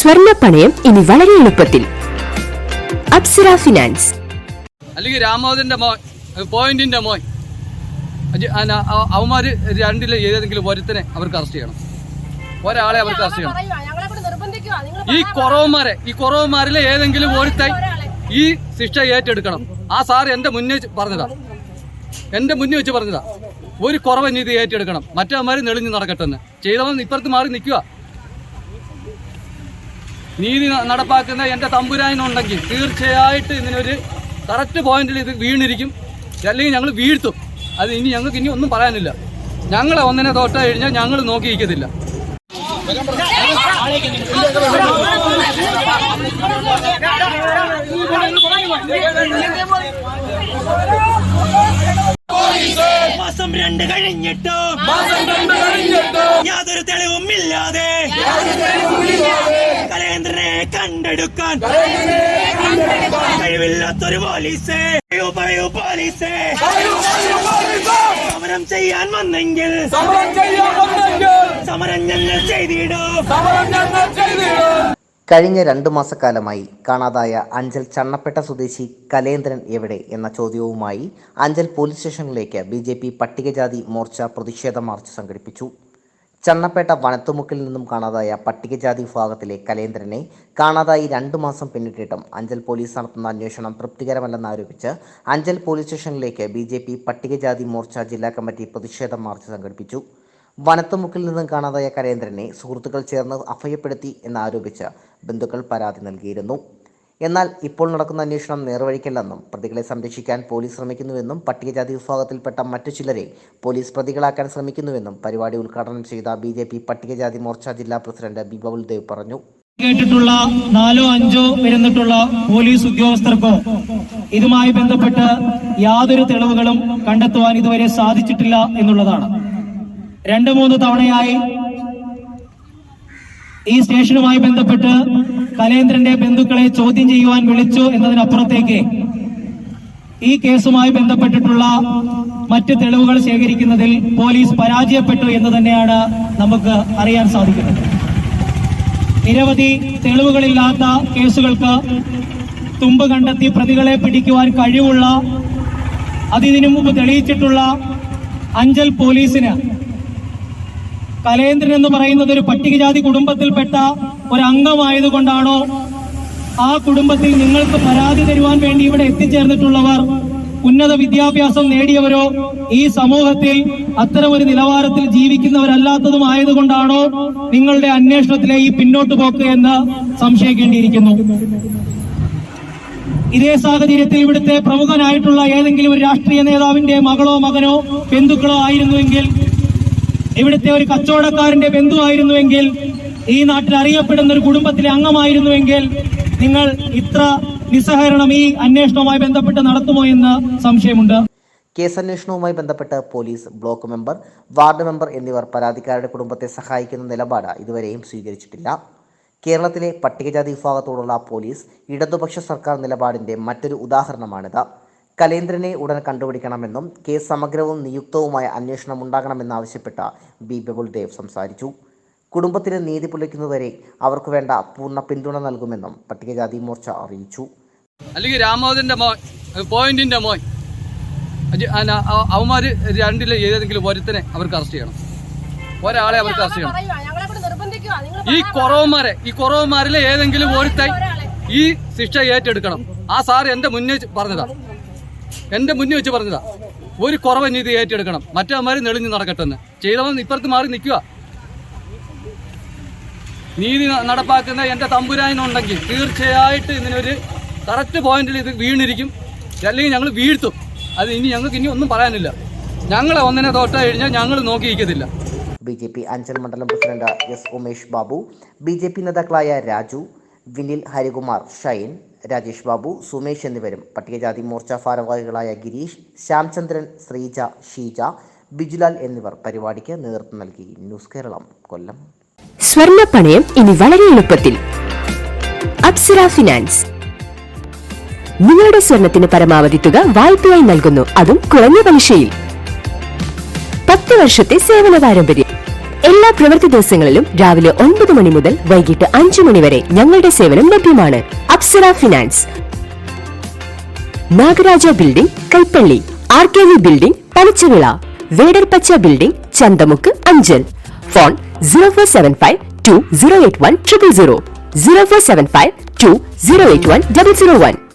സ്വർണ പണയം ഇനി വളരെ എളുപ്പത്തിൽ. അപ്സര ഫിനാൻസ്. അല്ലെങ്കിൽ രാമാവതിന്റെ മോൻ പോയിന്റിന്റെ മോൻ. അവന്മാര് രണ്ടിലെ ഏതെങ്കിലും ഒരുത്തനെ അവർക്ക് അറസ്റ്റ് ചെയ്യണം. ഒരാളെ അവർക്ക് അറസ്റ്റ് ചെയ്യണം. ഈ കുറവന്മാരെ ഈ കുറവന്മാരിലെ ഏതെങ്കിലും ഒരുത്തൻ ഈ ശിക്ഷ ഏറ്റെടുക്കണം. ആ സാർ എന്റെ മുന്നേ വെച്ച് പറഞ്ഞതാ. എന്റെ മുന്നേ വെച്ച് പറഞ്ഞതാ. ഒരു കുറവൻ ഇത് ഏറ്റെടുക്കണം. മറ്റവന്മാർ നെളിഞ്ഞു നടക്കട്ടെന്ന്. ചെയ്തവൻ ഇപ്പുറത്ത് മാറി നിൽക്കുക നീതി നടപ്പാക്കുന്ന എന്റെ തമ്പുരാനുണ്ടെങ്കിൽ തീർച്ചയായിട്ട് ഇതിനൊരു കറക്റ്റ് പോയിന്റിൽ ഇത് വീണിരിക്കും. അല്ലെങ്കിൽ ഞങ്ങൾ വീഴ്ത്തും. അത് ഇനി ഞങ്ങൾക്ക് ഇനി ഒന്നും പറയാനില്ല. ഞങ്ങളെ ഒന്നിനെ തോട്ട കഴിഞ്ഞാൽ ഞങ്ങൾ നോക്കിയിരിക്കത്തില്ല. മാസം രണ്ട് കഴിഞ്ഞിട്ടോ? യാതൊരു കണ്ടെടുക്കാൻ. കഴിവില്ലാത്തൊരു പോലീസേ. പറയൂ പോലീസേ. സമരം ചെയ്യാൻ വന്നെങ്കിൽ. സമരം ഞങ്ങൾ ചെയ്തിടും. കഴിഞ്ഞ രണ്ടു മാസക്കാലമായി കാണാതായ അഞ്ചൽ ചണ്ണപ്പെട്ട സ്വദേശി കലേന്ദ്രൻ എവിടെ എന്ന ചോദ്യവുമായി അഞ്ചൽ പോലീസ് സ്റ്റേഷനിലേക്ക് ബി ജെ പി പട്ടികജാതി മോർച്ച പ്രതിഷേധ മാർച്ച് സംഘടിപ്പിച്ചു. ചണ്ണപ്പേട്ട വനത്തുമുക്കിൽ നിന്നും കാണാതായ പട്ടികജാതി വിഭാഗത്തിലെ കലേന്ദ്രനെ കാണാതായി രണ്ടു മാസം പിന്നിട്ടിട്ടും അഞ്ചൽ പോലീസ് നടത്തുന്ന അന്വേഷണം തൃപ്തികരമല്ലെന്നാരോപിച്ച് അഞ്ചൽ പോലീസ് സ്റ്റേഷനിലേക്ക് ബി ജെ പി പട്ടികജാതി മോർച്ച ജില്ലാ കമ്മിറ്റി പ്രതിഷേധ മാർച്ച് സംഘടിപ്പിച്ചു. വനത്തുമുക്കിൽ നിന്നും കാണാതായ കലേന്ദ്രനെ സുഹൃത്തുക്കൾ ചേർന്ന് അഭയപ്പെടുത്തി എന്നാരോപിച്ച് ബന്ധുക്കൾ പരാതി നൽകിയിരുന്നു. എന്നാൽ ഇപ്പോൾ നടക്കുന്ന അന്വേഷണം നേർവഴിക്കില്ലെന്നും പ്രതികളെ സംരക്ഷിക്കാൻ പോലീസ് ശ്രമിക്കുന്നുവെന്നും പട്ടികജാതി വിഭാഗത്തിൽപ്പെട്ട മറ്റു ചിലരെ പോലീസ് പ്രതികളാക്കാൻ ശ്രമിക്കുന്നുവെന്നും പരിപാടി ഉദ്ഘാടനം ചെയ്ത ബി ജെ പി പട്ടികജാതി മോർച്ച ജില്ലാ പ്രസിഡന്റ് ബി ബബുൽദേവ് പറഞ്ഞു. കേട്ടിട്ടുള്ള നാലോ അഞ്ചോ വരുന്നിട്ടുള്ള പോലീസ് ഉദ്യോഗസ്ഥർക്കോ ഇതുമായി ബന്ധപ്പെട്ട് യാതൊരു തെളിവുകളും കണ്ടെത്തുവാൻ ഇതുവരെ സാധിച്ചിട്ടില്ല എന്നുള്ളതാണ്. രണ്ട് മൂന്ന് തവണയായി ഈ സ്റ്റേഷനുമായി ബന്ധപ്പെട്ട് കലേന്ദ്രന്റെ ബന്ധുക്കളെ ചോദ്യം ചെയ്യുവാൻ വിളിച്ചു എന്നതിനപ്പുറത്തേക്ക് ഈ കേസുമായി ബന്ധപ്പെട്ടിട്ടുള്ള മറ്റ് തെളിവുകൾ ശേഖരിക്കുന്നതിൽ പോലീസ് പരാജയപ്പെട്ടു എന്ന് തന്നെയാണ് നമുക്ക് അറിയാൻ സാധിക്കുന്നത്. നിരവധി തെളിവുകളില്ലാത്ത കേസുകൾക്ക് തുമ്പ് കണ്ടെത്തി പ്രതികളെ പിടിക്കുവാൻ കഴിവുള്ള അതിനു മുമ്പ് തെളിയിച്ചിട്ടുള്ള അഞ്ചൽ പോലീസിന് കലേന്ദ്രൻ എന്ന് പറയുന്നത് ഒരു പട്ടികജാതി കുടുംബത്തിൽപ്പെട്ട ഒരു അംഗമായതുകൊണ്ടാണോ ആ കുടുംബത്തിൽ നിങ്ങൾക്ക് പരാതി തരുവാൻ വേണ്ടി ഇവിടെ എത്തിച്ചേർന്നിട്ടുള്ളവർ ഉന്നത വിദ്യാഭ്യാസം നേടിയവരോ ഈ സമൂഹത്തിൽ അത്തരമൊരു നിലവാരത്തിൽ ജീവിക്കുന്നവരല്ലാത്തതും ആയതുകൊണ്ടാണോ നിങ്ങളുടെ അന്വേഷണത്തിലെ ഈ പിന്നോട്ട് പോക്ക് എന്ന് സംശയിക്കേണ്ടിയിരിക്കുന്നു. ഇതേ സാഹചര്യത്തിൽ ഇവിടുത്തെ പ്രമുഖനായിട്ടുള്ള ഏതെങ്കിലും ഒരു രാഷ്ട്രീയ നേതാവിന്റെ മകളോ മകനോ ബന്ധുക്കളോ ആയിരുന്നുവെങ്കിൽ ഇവിടുത്തെ ഒരു കച്ചവടക്കാരന്റെ ബന്ധുവായിരുന്നുവെങ്കിൽ ഈ നാട്ടിൽ അറിയപ്പെടുന്ന ഒരു കുടുംബത്തിലെ അംഗമായിരുന്നുവെങ്കിൽ നിങ്ങൾ ഇത്ര നിസ്സഹകരണം ഈ അന്വേഷണവുമായി ബന്ധപ്പെട്ട് നടത്തുമോ എന്ന് സംശയമുണ്ട്. കേസ് അന്വേഷണവുമായി ബന്ധപ്പെട്ട് police block member ward member എന്നിവർ പരാതിക്കാരുടെ കുടുംബത്തെ സഹായിക്കുന്ന നിലപാട് ഇതുവരെയും സ്വീകരിച്ചിട്ടില്ല. കേരളത്തിലെ പട്ടികജാതി വിഭാഗത്തോടുള്ള പോലീസ് ഇടതുപക്ഷ സർക്കാർ നിലപാടിന്റെ മറ്റൊരു ഉദാഹരണമാണിത്. കലേന്ദ്രനെ ഉടൻ കണ്ടുപിടിക്കണമെന്നും കേസ് സമഗ്രവും നിയുക്തവുമായ അന്വേഷണം ഉണ്ടാകണമെന്നാവശ്യപ്പെട്ട ബി. ബബുൾദേവ് സംസാരിച്ചു. കുടുംബത്തിന് നീതി പുലയ്ക്കുന്നതുവരെ അവർക്ക് വേണ്ട പൂർണ പിന്തുണ നൽകുമെന്നും പട്ടികജാതി മോർച്ച അറിയിച്ചു. അല്ലെങ്കിൽ രാമോദന്റെ മോൻ പോയിന്റിന്റെ മോൻ അവന്മാർ അവന്മാര് രണ്ടിലെ ഏതെങ്കിലും ഒരുത്തനെ അവർക്ക് അറസ്റ്റ് ചെയ്യണം. ഒരാളെ അവർക്ക് അറസ്റ്റ് ചെയ്യണം. ഈ കുറവന്മാരെ ഈ കുറവന്മാരിലെ ഏതെങ്കിലും ഒരുത്തൻ ഈ ശിക്ഷ ഏറ്റെടുക്കണം. ആ സാർ എന്റെ മുന്നേ വെച്ച് എന്റെ മുന്നേ വെച്ച് പറഞ്ഞതാ. ഒരു കുറവ് നീതി ഏറ്റെടുക്കണം. മറ്റവന്മാര് നെളിഞ്ഞ് നടക്കട്ടെ എന്ന്. ചെയ്തവൻ ഇപ്പുറത്ത് മാറി നിൽക്കുക. നീതി നടപ്പാക്കുന്ന എന്റെ തമ്പുരാനുണ്ടെങ്കിൽ തീർച്ചയായിട്ടും ഇതിനൊരു കറക്റ്റ് പോയിന്റിൽ ഇത് വീണിരിക്കും. അല്ലെങ്കിൽ ഞങ്ങൾ വീഴ്ത്തും. അത് ഇനി ഞങ്ങൾക്ക് ഇനി ഒന്നും പറയാനില്ല. ഞങ്ങളെ ഒന്നിനെ തോട്ട കഴിഞ്ഞാൽ ഞങ്ങൾ നോക്കിയിരിക്കത്തില്ല. ബി ജെ പി അഞ്ചൽ മണ്ഡലം president S Umesh Babu B J P നേതാക്കളായ രാജു വിനിൽ ഹരികുമാർ ഷൈൻ രാജേഷ് ബാബു സുമേഷ് എന്നിവരും പട്ടികജാതി മോർച്ച ഭാരവാഹികളായ ഗിരീഷ് ശ്യാംചന്ദ്രൻ ശ്രീജ ഷീജ ബിജുലാൽ എന്നിവർ പരിപാടിക്ക് നേതൃത്വം നൽകി. ന്യൂസ് കേരളം കൊല്ലം. സ്വർണ പണയം ഇനി വളരെ എളുപ്പത്തിൽ. അപ്സര ഫിനാൻസ്. നിങ്ങളുടെ സ്വർണത്തിന് പരമാവധി തുക വായ്പയായി നൽകുന്നു. അതും കുറഞ്ഞ പലിശയിൽ. പത്ത് വർഷത്തെ സേവന പാരമ്പര്യം. എല്ലാ പ്രവൃത്തി ദിവസങ്ങളിലും രാവിലെ ഒൻപത് മണി മുതൽ വൈകിട്ട് അഞ്ചു മണി വരെ ഞങ്ങളുടെ സേവനം ലഭ്യമാണ്. Apsara finance. Nagaraja building Kaippally. R K V building Panachavila. Vedarpacha building Chanthamukku Anchal. Phone zero four seven five two zero eight one triple zero zero four seven five two zero eight one double zero one